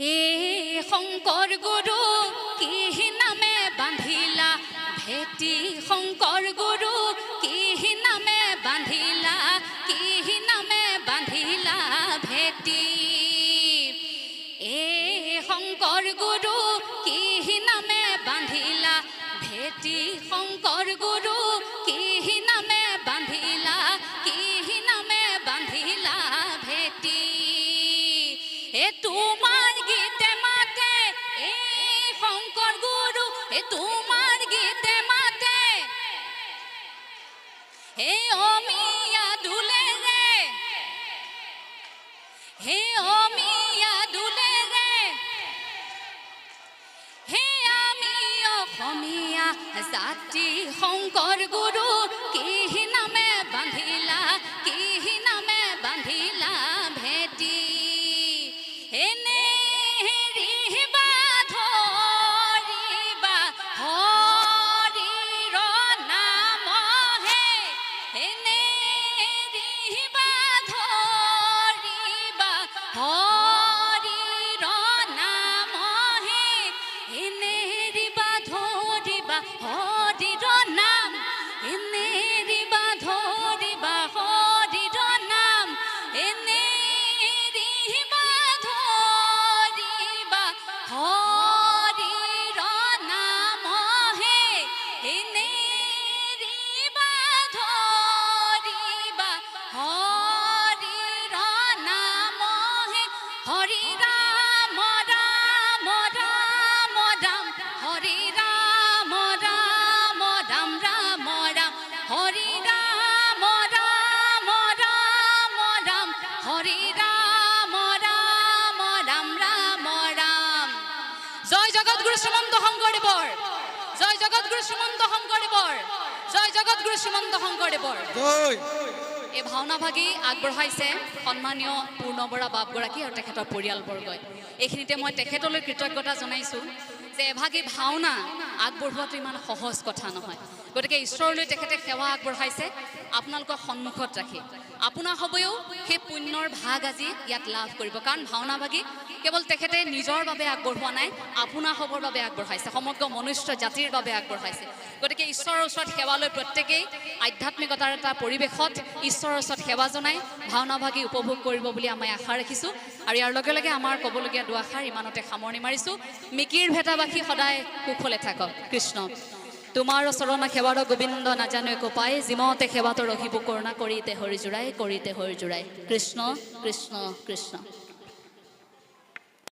এ শংকৰ গুৰু কি নামে বান্ধিলা ভেটি শংকৰ গুৰু কি নামে বান্ধিলা কি নামে বান্ধিলা ভেটি? এ শংকৰ গুৰু কি নামে বান্ধিলা ভেটি শংকৰ গুৰু কি নামে বান্ধিলা কি নামে বান্ধিলা ভেটি? এ তোমার এ তোমাৰ গীতে মাতে। হে অমিয়া দুলে ৰে হে অমিয়া দুলে ৰে হে আমি অসমীয়া জাতি শংকৰ গুৰু কি নামে বান্ধিলা? 哦。জয় সুমন্ত শংকৰদেৱৰ জয় জগতগুৰু শ্ৰীমন্ত শংকৰদেৱৰ জয় জগতগুৰু সুমন্ত শংকৰদেৱৰ জয়। এই ভাওনা ভাগি আগবঢ়াইছে। সন্মানীয় পূৰ্ণ বৰা বাপগৰাকী আৰু তেখেতৰ পৰিয়ালবৰ্গই। এইখিনিতে মই তেখেতলৈ কৃতজ্ঞতা জনাইছোঁ। যে এভাগী ভাওনা আগবঢ়োৱাটো ইমান সহজ কথা নহয়। গতিকে ঈশ্বৰলৈ তেখেতে সেৱা আগবঢ়াইছে। আপোনালোকৰ সন্মুখত ৰাখি। আপোনাৰ হ'বও সেই পুণ্যৰ ভাগ আজি ইয়াত লাভ কৰিব। কাৰণ ভাওনা ভাগি কেৱল তেখেতে নিজৰ বাবে আগবঢ়োৱা নাই, আপোনাৰ হ'বৰ বাবে আগবঢ়াইছে। সমগ্ৰ মনুষ্য জাতিৰ বাবে আগবঢ়াইছে। গতিকে ঈশ্বৰৰ ওচৰত সেৱা লৈ প্ৰত্যেকেই আধ্যাত্মিকতাৰ এটা পৰিৱেশত ঈশ্বৰৰ ওচৰত সেৱা জনাই ভাওনাভাগি উপভোগ কৰিব বুলি আমি আশা ৰাখিছোঁ। আৰু ইয়াৰ লগে লগে আমাৰ ক'বলগীয়া দুআষাৰ ইমানতে সামৰণি মাৰিছোঁ। মিকিৰ ভেটাবাসী সদায় কুশলে থাকক। কৃষ্ণ, তোমাৰ চৰণ সেৱাৰ গোবিন্দ নাজানো একো পাই যিমতে সেৱাটো ৰখিব কৰুণা, কৰিতে হৰি জোৰাই, কৰিতে হৰি জোৰাই। কৃষ্ণ কৃষ্ণ কৃষ্ণ।